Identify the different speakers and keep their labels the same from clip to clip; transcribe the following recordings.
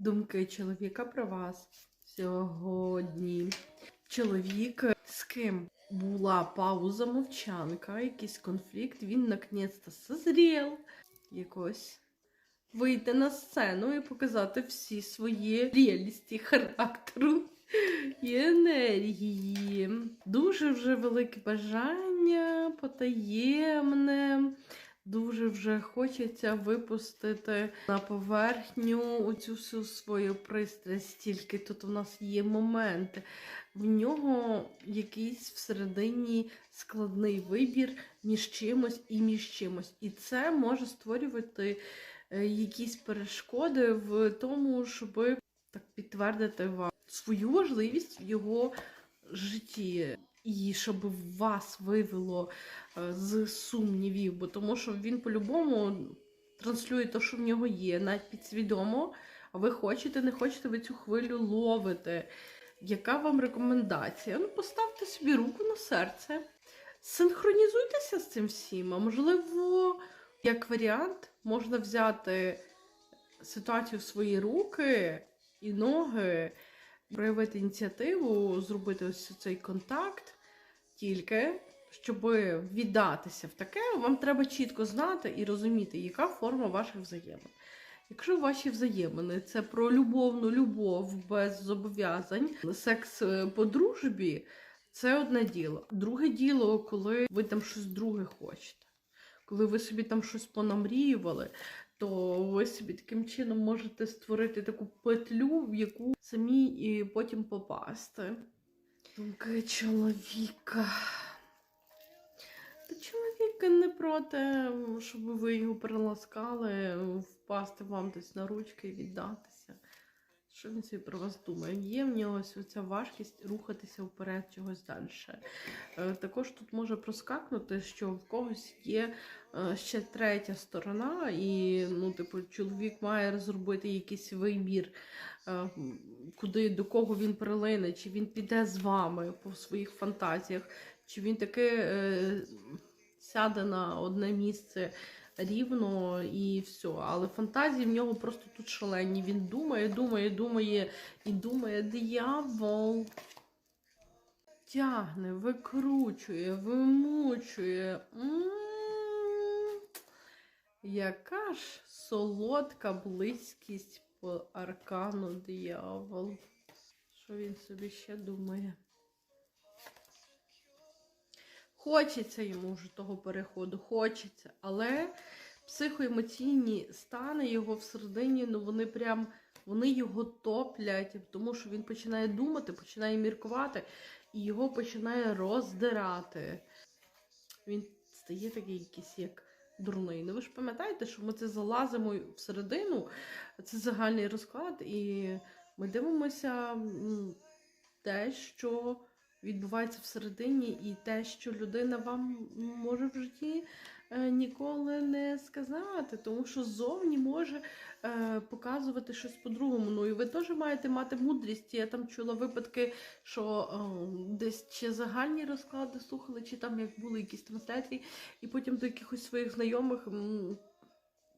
Speaker 1: Думки чоловіка про вас сьогодні. Чоловік, з ким була пауза мовчанка, якийсь конфлікт, він наконець-то созрів якось вийти на сцену і показати всі свої прелісті характеру і енергії. Дуже вже велике бажання, потаємне. Дуже вже хочеться випустити на поверхню цю всю свою пристрасть. Тільки тут у нас є моменти. В нього якийсь всередині складний вибір між чимось і між чимось. І це може створювати е, якісь перешкоди в тому, щоб так підтвердити вам свою важливість в його житті. І щоб вас вивело е, з сумнівів, бо тому що він по-любому транслює те, що в нього є, навіть підсвідомо. А ви хочете, не хочете, ви цю хвилю ловите. Яка вам рекомендація? Ну, поставте собі руку на серце, синхронізуйтеся з цим всім. А можливо, як варіант, можна взяти ситуацію в свої руки і ноги, проявити ініціативу, зробити ось цей контакт. Тільки, щоб віддатися в таке, вам треба чітко знати і розуміти, яка форма ваших взаємин. Якщо ваші взаємини це про любовну любов без зобов'язань, секс е, по дружбі, це одне діло. Друге діло, коли ви там щось друге хочете. Коли ви собі там щось понамріювали, то ви собі таким чином можете створити таку петлю, в яку самі і потім попасти. Думки чоловіка. Та чоловік не проти, щоб ви його приласкали, впасти вам десь на ручки і віддатися. Що він собі про вас думає? Є в нього ось ця важкість рухатися вперед чогось далі. Е, Також тут може проскакнути, що в когось є е, ще третя сторона, і ну, типу, чоловік має зробити якийсь вибір, е, куди до кого він прилине, чи він піде з вами по своїх фантазіях, чи він таки сяде на одне місце рівно і все. Але фантазії в нього просто тут шалені. Він думає, думає, думає і думає, диявол тягне, викручує, вимучує. Яка ж солодка близькість по аркану диявол. Що він собі ще думає? Хочеться йому вже того переходу, хочеться, але психоемоційні стани його всередині, ну вони прям вони його топлять, тому що він починає думати, починає міркувати і його починає роздирати. Він стає такий якийсь як дурний. Ну ви ж пам'ятаєте, що ми це залазимо всередину, це загальний розклад, і ми дивимося те, що відбувається всередині, і те, що людина вам може в житті е, ніколи не сказати, тому що ззовні може е, показувати щось по-другому. Ну і ви теж маєте мати мудрість. Я там чула випадки, що е, десь чи загальні розклади слухали, чи там як були якісь трансляції, і потім до якихось своїх знайомих.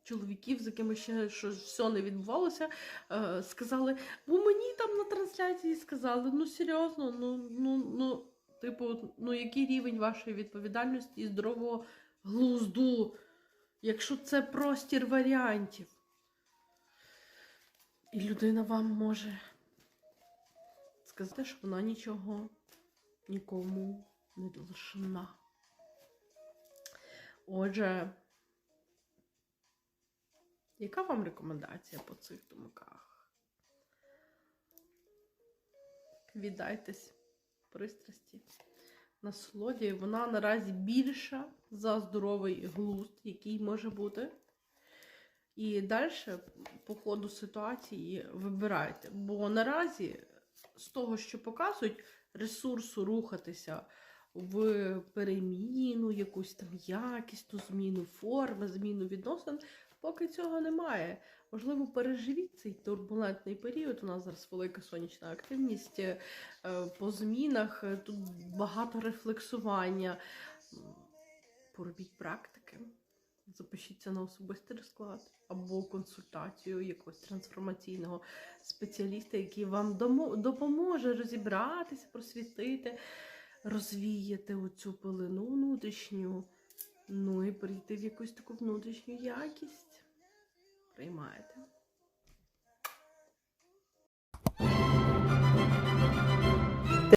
Speaker 1: Чоловіків, з якими ще щось все не відбувалося, е, сказали, бо мені там на трансляції сказали, ну серйозно, ну, ну, ну, типу, ну який рівень вашої відповідальності і здорового глузду, якщо це простір варіантів. І людина вам може сказати, що вона нічого нікому не должна. Отже, яка вам рекомендація по цих думках? Віддайтесь пристрасті, насолоді. Вона наразі більша за здоровий глузд, який може бути. І далі, по ходу ситуації, вибирайте. Бо наразі, з того, що показують, ресурсу рухатися в переміну, якусь там якісну зміну форми, зміну відносин, поки цього немає. Можливо, переживіть цей турбулентний період. У нас зараз велика сонячна активність е, по змінах. е, Тут багато рефлексування. Поробіть практики. запишіться на особистий розклад або консультацію якогось трансформаційного спеціаліста, який вам допоможе розібратися, просвітити, розвіяти оцю пилину внутрішню, ну і прийти в якусь таку внутрішню якість. Приймаєте.